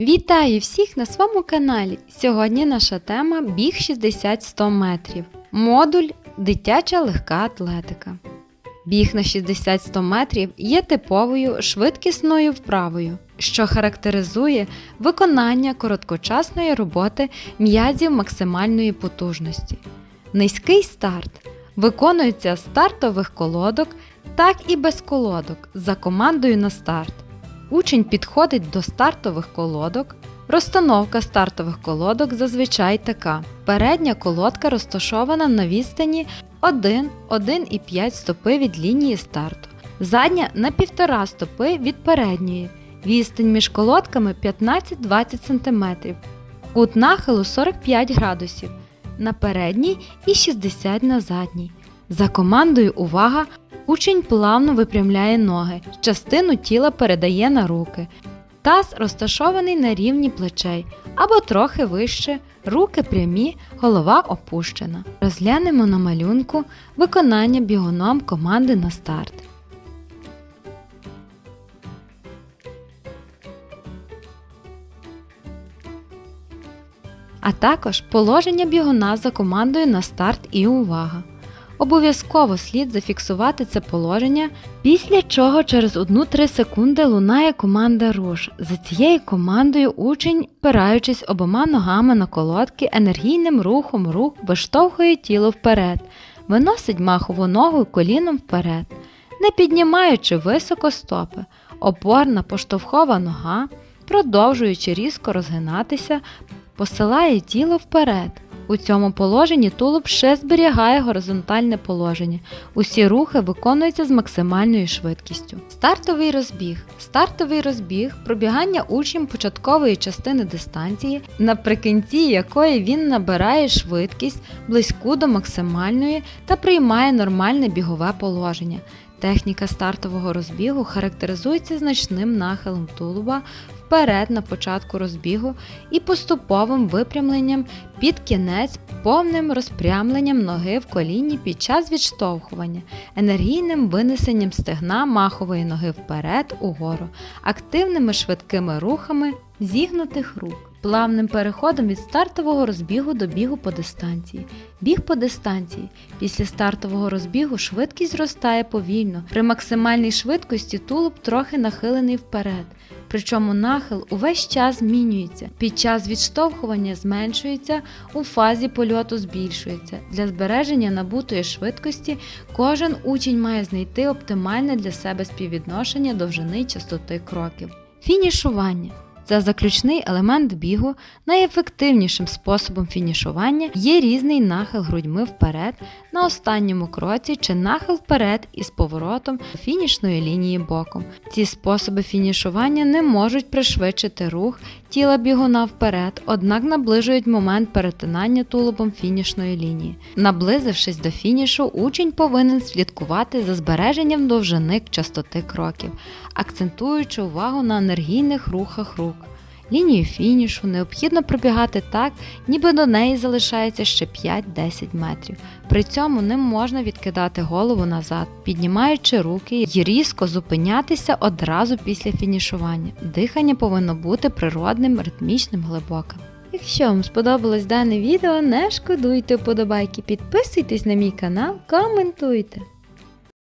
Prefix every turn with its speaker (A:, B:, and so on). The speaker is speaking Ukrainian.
A: Вітаю всіх на своєму каналі. Сьогодні наша тема біг 60-100 метрів. Модуль дитяча легка атлетика. Біг на 60-100 метрів є типовою швидкісною вправою, що характеризує виконання короткочасної роботи м'язів максимальної потужності. Низький старт виконується з стартових колодок, так і без колодок за командою на старт. Учень підходить до стартових колодок. Розстановка стартових колодок зазвичай така. Передня колодка розташована на відстані 1-1,5 стопи від лінії старту. Задня на 1,5 стопи від передньої. Відстань між колодками 15-20 см. Кут нахилу 45 градусів на передній і 60 на задній. За командою увага! Учень плавно випрямляє ноги, частину тіла передає на руки. Таз розташований на рівні плечей або трохи вище, руки прямі, голова опущена. Розглянемо на малюнку виконання бігуном команди на старт. А також положення бігуна за командою на старт і увага. Обов'язково слід зафіксувати це положення, після чого через 1-3 секунди лунає команда руш. За цією командою учень, опираючись обома ногами на колодки, енергійним рухом рук виштовхує тіло вперед, виносить махову ногу коліном вперед, не піднімаючи високо стопи, опорна поштовхова нога, продовжуючи різко розгинатися, посилає тіло вперед. У цьому положенні тулуб ще зберігає горизонтальне положення. Усі рухи виконуються з максимальною швидкістю. Стартовий розбіг. Стартовий розбіг пробігання учнем початкової частини дистанції, наприкінці якої він набирає швидкість близьку до максимальної та приймає нормальне бігове положення. Техніка стартового розбігу характеризується значним нахилом тулуба вперед на початку розбігу і поступовим випрямленням під кінець, повним розпрямленням ноги в коліні під час відштовхування, енергійним винесенням стегна махової ноги вперед угору, активними швидкими рухами зігнутих рук. Плавним переходом від стартового розбігу до бігу по дистанції. Біг по дистанції. Після стартового розбігу швидкість зростає повільно. При максимальній швидкості тулуб трохи нахилений вперед. Причому нахил увесь час змінюється. Під час відштовхування зменшується, у фазі польоту збільшується. Для збереження набутої швидкості кожен учень має знайти оптимальне для себе співвідношення довжини частоти кроків. Фінішування. Це заключний елемент бігу. Найефективнішим способом фінішування є різний нахил грудьми вперед на останньому кроці чи нахил вперед із поворотом фінішної лінії боком. Ці способи фінішування не можуть пришвидшити рух тіла бігуна вперед, однак наближують момент перетинання тулубом фінішної лінії. Наблизившись до фінішу, учень повинен слідкувати за збереженням довжини частоти кроків, акцентуючи увагу на енергійних рухах рук. Лінію фінішу необхідно пробігати так, ніби до неї залишається ще 5-10 метрів. При цьому не можна відкидати голову назад, піднімаючи руки і різко зупинятися одразу після фінішування. Дихання повинно бути природним, ритмічним, глибоким. Якщо вам сподобалось дане відео, не шкодуйте вподобайки, підписуйтесь на мій канал, коментуйте.